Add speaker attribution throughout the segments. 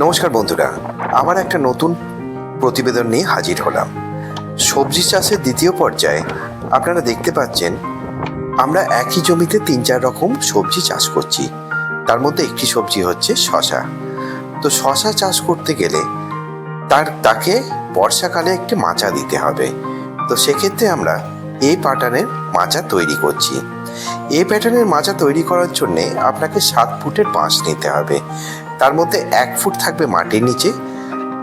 Speaker 1: নমস্কার বন্ধুরা আবার একটা নতুন প্রতিবেদন নিয়ে হাজির হলাম। সবজি চাষের দ্বিতীয় পর্যায়ে আপনারা দেখতে পাচ্ছেন, আমরা একই জমিতে তিন চার রকম সবজি চাষ করছি। তার মধ্যে একটি সবজি হচ্ছে শশা। তো শশা চাষ করতে গেলে তার, তাকে বর্ষাকালে একটি মাচা দিতে হবে। তো সেক্ষেত্রে আমরা এই প্যাটার্নের মাচা তৈরি করছি। এই প্যাটার্নের মাচা তৈরি করার জন্যে আপনাকে সাত ফুটের বাঁশ নিতে হবে। তার মধ্যে এক ফুট থাকবে মাটির নিচে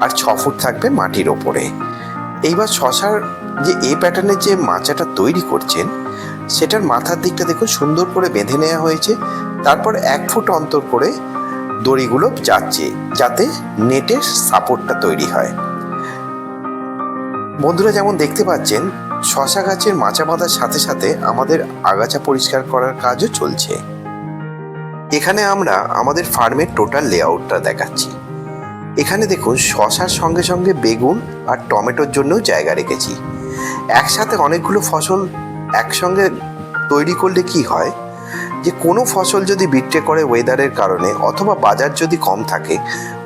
Speaker 1: আর ছ ফুট থাকবে মাটির ওপরে। এইবার শশার যে এ প্যাটার্নের যে মাচাটা তৈরি করছেন, সেটার মাথার দিকটা দেখুন সুন্দর করে বেঁধে নেওয়া হয়েছে। তারপর এক ফুট অন্তর করে দড়িগুলো যাচ্ছে, যাতে নেটের সাপোর্টটা তৈরি হয়। বন্ধুরা যেমন দেখতে পাচ্ছেন, শশা গাছের মাচা বাঁধার সাথে সাথে আমাদের আগাছা পরিষ্কার করার কাজও চলছে। এখানে আমরা আমাদের ফার্মের টোটাল লেআউটটা দেখাচ্ছি। এখানে দেখুন, শশার সঙ্গে সঙ্গে বেগুন আর টমেটোর জন্যও জায়গা রেখেছি। একসাথে অনেকগুলো ফসল একসঙ্গে তৈরি করলে কি হয়? যে কোনো ফসল যদি বিট্রে করে ওয়েদারের কারণে অথবা বাজার যদি কম থাকে,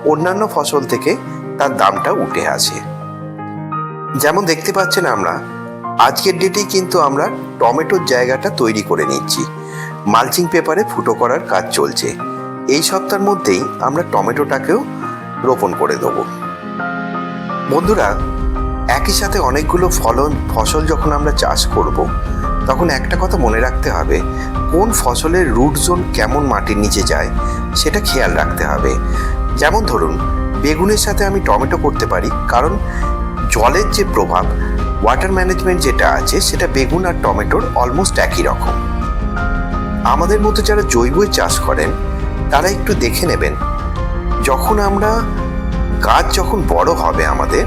Speaker 1: অন্যান্য ফসল থেকে তার দামটা উঠে আসে। যেমন দেখতে পাচ্ছেন আমরা, আজকের ডেটেই কিন্তু আমরা টমেটোর জায়গাটা তৈরি করে নিচ্ছি। মালচিং পেপারে ফুটো করার কাজ চলছে। এই সপ্তাহের মধ্যেই আমরা টমেটোটাকেও রোপণ করে দেবো। বন্ধুরা, একই সাথে অনেকগুলো ফলন, ফসল যখন আমরা চাষ করব, তখন একটা কথা মনে রাখতে হবে, কোন ফসলের রুট জোন কেমন মাটির নিচে যায়, সেটা খেয়াল রাখতে হবে। যেমন ধরুন, বেগুনের সাথে আমি টমেটো করতে পারি, কারণ জলের যে প্রভাব ওয়াটার ম্যানেজমেন্ট যেটা আছে, সেটা বেগুন আর টমেটোর অলমোস্ট একই রকম। আমাদের মতো যারা জৈবই চাষ করেন, তারা একটু দেখে নেবেন। যখন আমরা, গাছ যখন বড় হবে আমাদের,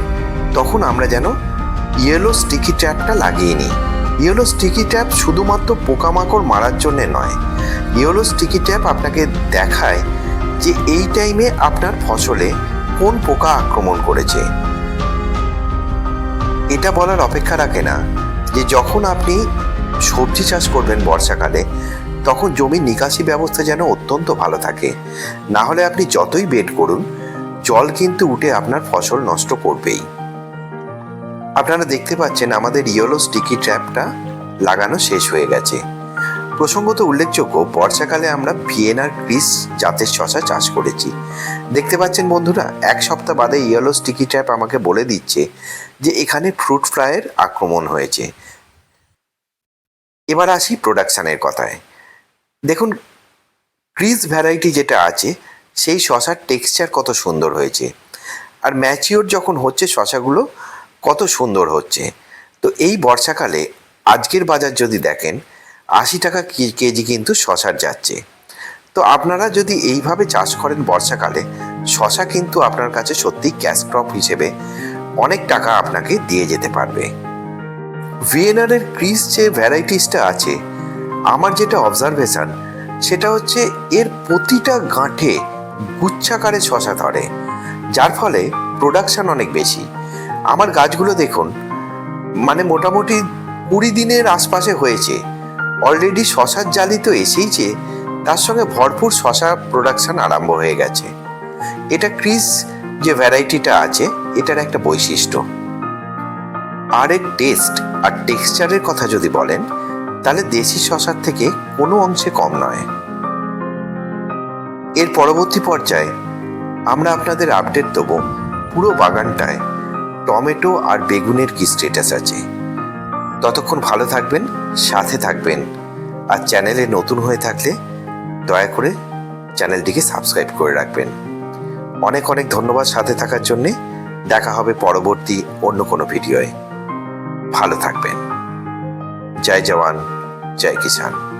Speaker 1: তখন আমরা যেন ইয়েলো স্টিকি ট্র্যাপটা লাগিয়ে নিই। ইয়েলো স্টিকি ট্র্যাপ শুধুমাত্র পোকামাকড় মারার জন্য নয়। ইয়েলো স্টিকি ট্র্যাপ আপনাকে দেখায় যে এই টাইমে আপনার ফসলে কোন পোকা আক্রমণ করেছে। এটা বলার অপেক্ষা রাখে না যে যখন আপনি সবজি চাষ করবেন বর্ষাকালে তখন জমির নিকাশি ব্যবস্থা যেন অত্যন্ত ভালো থাকে। না হলে আপনি যতই বেড করুন, জল কিন্তু উঠে আপনার ফসল নষ্ট করবেই। আপনারা দেখতে পাচ্ছেন আমাদের ইয়েলো স্টিকি ট্র্যাপটা লাগানো শেষ হয়ে গেছে। প্রসঙ্গত উল্লেখযোগ্য, বর্ষাকালে আমরা ভিয়েনার ক্রিস জাতের শশা চাষ করেছি। দেখতে পাচ্ছেন বন্ধুরা, এক সপ্তাহ বাদে ইয়েলো স্টিকি ট্র্যাপ আমাকে বলে দিচ্ছে যে এখানে ফ্রুট ফ্লাইয়ের আক্রমণ হয়েছে। এবার আসি প্রোডাকশানের কথায়। দেখুন ক্রিস ভ্যারাইটি যেটা আছে, সেই শশার টেক্সচার কত সুন্দর হয়েছে। আর ম্যাচিওর যখন হচ্ছে, শশাগুলো কত সুন্দর হচ্ছে। তো এই বর্ষাকালে আজকের বাজার যদি দেখেন, আশি টাকা কেজি কিন্তু শশার যাচ্ছে। তো আপনারা যদি এইভাবে চাষ করেন বর্ষাকালে, শশা কিন্তু আপনার কাছে সত্যি ক্যাশ ক্রপ হিসেবে অনেক টাকা আপনাকে দিয়ে যেতে পারবে। ভিয়েনারের ক্রিস যে ভ্যারাইটিসটা আছে আমার যেটা অবজারভেশন সেটা হচ্ছে এর প্রতিটা গাঁঠে গুচ্ছাকারে শশা ধরে, যার ফলে প্রোডাকশান অনেক বেশি। আমার গাছগুলো দেখুন মানে মোটামুটি কুড়ি দিনের আশপাশে হয়েছে। অলরেডি শশার জালি তো এসেইছে, তার সঙ্গে ভরপুর শশা প্রোডাকশান আরম্ভ হয়ে গেছে। এটা ক্রিস যে ভ্যারাইটিটা আছে, এটার একটা বৈশিষ্ট্য। আর এর টেস্ট আর টেক্সচারের কথা যদি বলেন তাহলে দেশি শশার থেকে কোনো অংশে কম নয়। এর পরবর্তী পর্যায়ে আমরা আপনাদের আপডেট দেবো পুরো বাগানটায় টমেটো আর বেগুনের কি স্টেটাস আছে। ততক্ষণ ভালো থাকবেন, সাথে থাকবেন আর চ্যানেলে নতুন হয়ে থাকলে দয়া করে চ্যানেলটিকে সাবস্ক্রাইব করে রাখবেন। অনেক অনেক ধন্যবাদ সাথে থাকার জন্যে। দেখা হবে পরবর্তী অন্য কোনো ভিডিওয়। ভালো থাকবেন। जय जवान जय किसान।